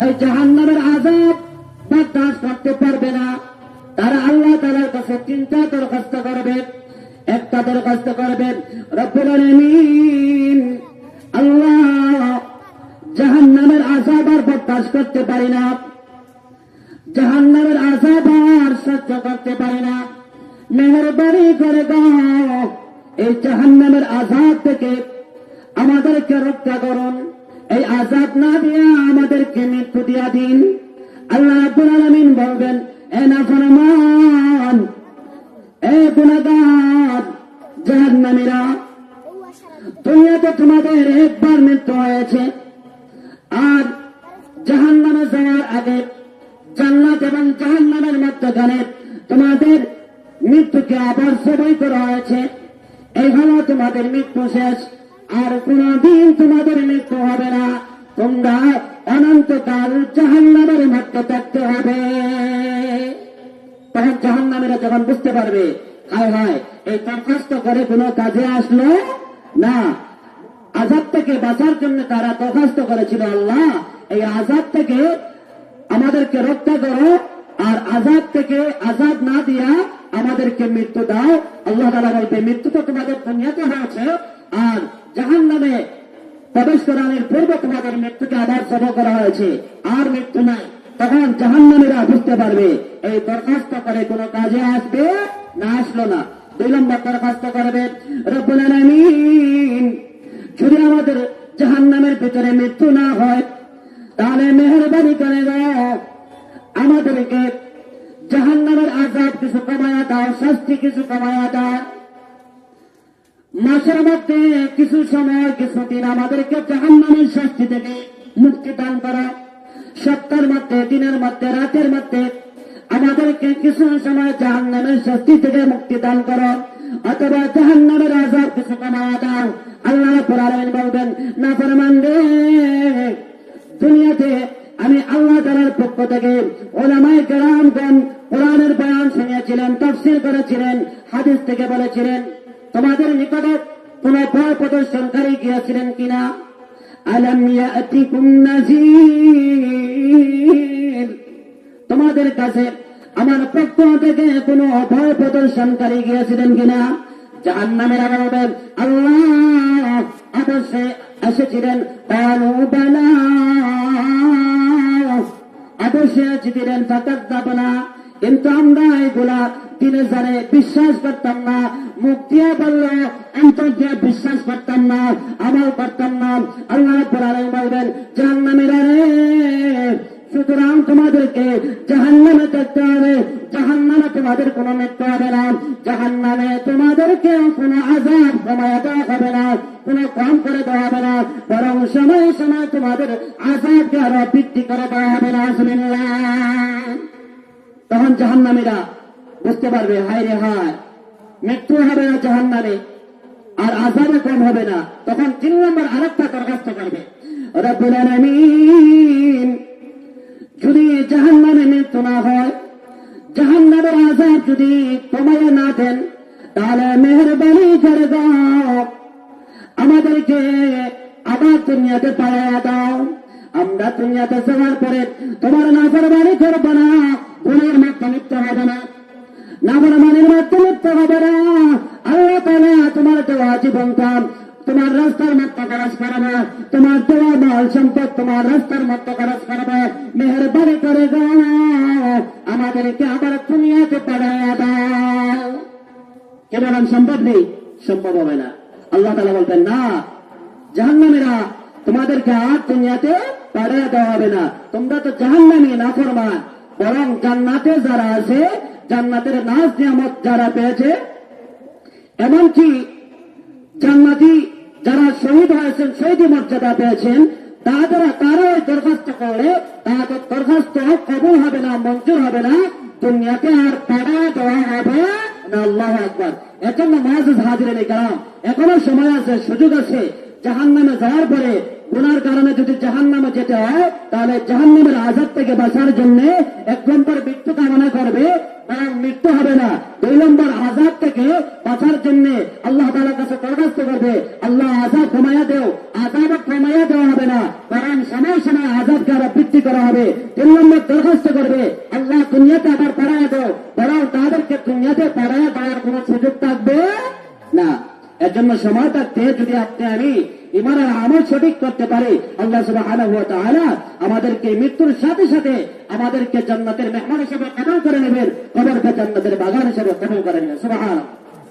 এই জাহান্নামের আজাব বরদাস্ত করতে পারবে না। তারা আল্লাহ তালার কাছে চিন্তা দরখাস্ত করবে। একটা দরখাস্ত করবেন রব্বুল আলামিন, আল্লাহ জাহান্নামের আজাব আর বরদাস্ত করতে পারি না। জাহান্নামের আজাব আর সহ্য করতে পারি না। মেহরবানি করে এই জাহান্নামের আজাব থেকে আমাদেরকে রক্ষা করুন। এই আজাদ না দিয়া আমাদেরকে মৃত্যু দিয়া দিন। আল্লাহ রাব্বুল আলামিন বলবেন, এ দুনিয়াতে তোমাদের একবার মৃত্যু হয়েছে। আর জাহান্নামে যাওয়ার আগে জান্নাত এবং জাহান্নামের মধ্যখানে তোমাদের মৃত্যুকে আবার সবাই করা হয়েছে। এই হলো তোমাদের মৃত্যু শেষ। আর কোনদিন তোমাদের মৃত্যু হবে না। তোমরা অনন্তকাল জাহান্নামের মধ্যে থাকতে হবে। তখন জাহান্নামীরা যখন বুঝতে পারবে, হায় হায়, এই দরখাস্ত করে কোনো কাজে আসলো না। আজাদ থেকে বাঁচার জন্য তারা দরখাস্ত করেছিল আল্লাহ, এই আজাদ থেকে আমাদেরকে রক্ষা করো আর আজাদ থেকে আজাদ না দিয়া আমাদেরকে মৃত্যু দাও। আল্লাহ তালা বলবে, মৃত্যু তো তোমাদের দুনিয়াতে হয়েছে, আর জাহান নামে প্রবেশ করানোর পূর্বে তোমাদের মৃত্যুকে আবার সব করা হয়েছে। আর মৃত্যু নাই। তখন জাহান্নামীরা বুঝতে পারবে, এই দরখাস্ত করে কোনো কাজে আসবে না, আসলো না। দুই নম্বর দরখাস্ত করবে যদি আমাদের জাহান্নামের ভিতরে মৃত্যু না হয়, তাহলে মেহরবানি করে আমাদেরকে জাহান্নামের আজাদ কিছু কমায়া দাও, শাস্তি কিছু কমায়া দাও। মাসের মধ্যে কিছু সময়, কিছু দিন আমাদেরকে জাহান্নামের শাস্তি থেকে মুক্তি দান করা। সপ্তাহের মধ্যে, দিনের মধ্যে, রাতের মধ্যে আমাদেরকে কিছু সময় জাহান্নামের শাস্তি থেকে মুক্তি দান করো। অথবা জাহান্নামের আজাব কিছু কমায়া দাও। আল্লাহ পুরাণ বলবেন, না ফরমান দুনিয়াতে আমি আল্লাহ তালার পক্ষ থেকে ওলামাই কেরামগণ কোরআনের বয়ান শুনিয়েছিলেন, তফসিল করেছিলেন, হাদিস থেকে বলেছিলেন। তোমাদের নিকটে কোন ভয় প্রদর্শনকারী গিয়েছিলেন কিনা? তোমাদের কাছে আমার পক্ষ থেকে কোন ভয় প্রদর্শনকারী গিয়েছিলেন কিনা? জাহান্নামের বলবেন আল্লাহ অবশ্যই এসেছিলেন। অবশ্যই এসেছিলেন কিন্তু আমরা এগুলা দিনে জানে, বিশ্বাস করতাম না। মুখ দিয়ে বলল অন্তর দিয়ে বিশ্বাস করতাম না, আমল করতাম না। আল্লাহ রাব্বুল বলবেন, জাহান্নামীরা রে সুতরাং তোমাদেরকে জাহান্নামে থাকতে হবে। জাহান্নামে তোমাদের কোনো মৃত্যু হবে না। জাহান্নামে তোমাদেরকে কোনো আজাব সময় দেওয়া হবে না, কোনো কম করে দেওয়া হবে না। বরং সময় সময় তোমাদের আজাবকে আরও বৃদ্ধি করে দেওয়া হবে না তখন জাহান্নামীরা বুঝতে পারবে, হায় রে হায়। মৃত্যু হবে না জাহান্নামে, আর আজাবে কম হবে না। তখন তিন নম্বর আরেকটা দরখাস্ত করবে। যদি জাহান্নামে মৃত্যু না হয়, জাহান্নামের আজাব যদি কমায় না দেন, তাহলে মেহরবানি করে দাও। আমাদেরকে আবার দুনিয়াতে পাড়াইয়া দাও। আমরা দুনিয়াতে যাওয়ার পরে তোমার নাফরমানি করব না গুণের মধ্যে লিপ্ত হবে না। নাফরমানির মধ্যে লিপ্ত হবে না আল্লাহ তালা তোমার দেওয়া জীবনকাল তোমার রাস্তার মধ্যে খরচ করবে, তোমার দেওয়া মাল সম্পদ তোমার রাস্তার মধ্যে খরচ করবে। মেহরবানি করে দাও আমাদেরকে আবার দুনিয়াতে পাড়াইয়া দাও। কে সম্ভব নেই? সম্ভব হবে না। আল্লাহ তালা বলবেন না, জাহান্নামীরা তোমাদেরকে আর দুনিয়াতে পাড়িয়ে দেওয়া হবে না। তোমরা তো জাহান্নামী না ফরমান বরং জান্নাতে যারা আছে জান্নাতের নাচ নিয়ামত যারা পেয়েছে, এমনকি জান্নাতি যারা শহীদ হয়েছেন, শহীদ মর্যাদা পেয়েছেন, তারা তারা ওই দরখাস্ত করে তাদের দরখাস্ত কবুল হবে না, মঞ্জুর হবে না, দুনিয়াতে আর পাড়া দেওয়া হবে না, আল্লাহ একবার এজন্য মাঝে হাজির এখনও সময় আছে, সুযোগ আছে জাহান নামে যাওয়ার পরে গুনার কারণে যদি জাহান নামে যেতে হয়, তাহলে জাহান্নামের আজাদ থেকে বাঁচার জন্য এক নম্বর মৃত্যু কামনা করবে, বরং মৃত্যু হবে না। দুই নম্বর আজাদ থেকে বাঁচার জন্য আল্লাহ তালার কাছে দরখাস্ত করবে, আল্লাহ আজাদ কমাইয়া দেও আজাদ কমাইয়া দেওয়া হবে না, বরং সময় সময় আজাদকে আরও বৃদ্ধি করা হবে। তিন নম্বর দরখাস্ত করবে, আল্লাহ দুনিয়াতে আবার পাড়াইয়া দেও, বরং তাদেরকে দুনিয়াতে পাড়াইয়া দেওয়ার কোন সুযোগ থাকবে না। এর জন্য সময় যদি আপনি আমি ইমানের আমল সঠিক করতে পারে। আল্লাহ তাআলা আমাদেরকে মৃত্যুর সাথে সাথে আমাদেরকে জান্নাতের মেহমান হিসেবে কেমন করে নেবেন। কবরকে জান্নাতের বাগান হিসেবে কেমন করে নেবেন।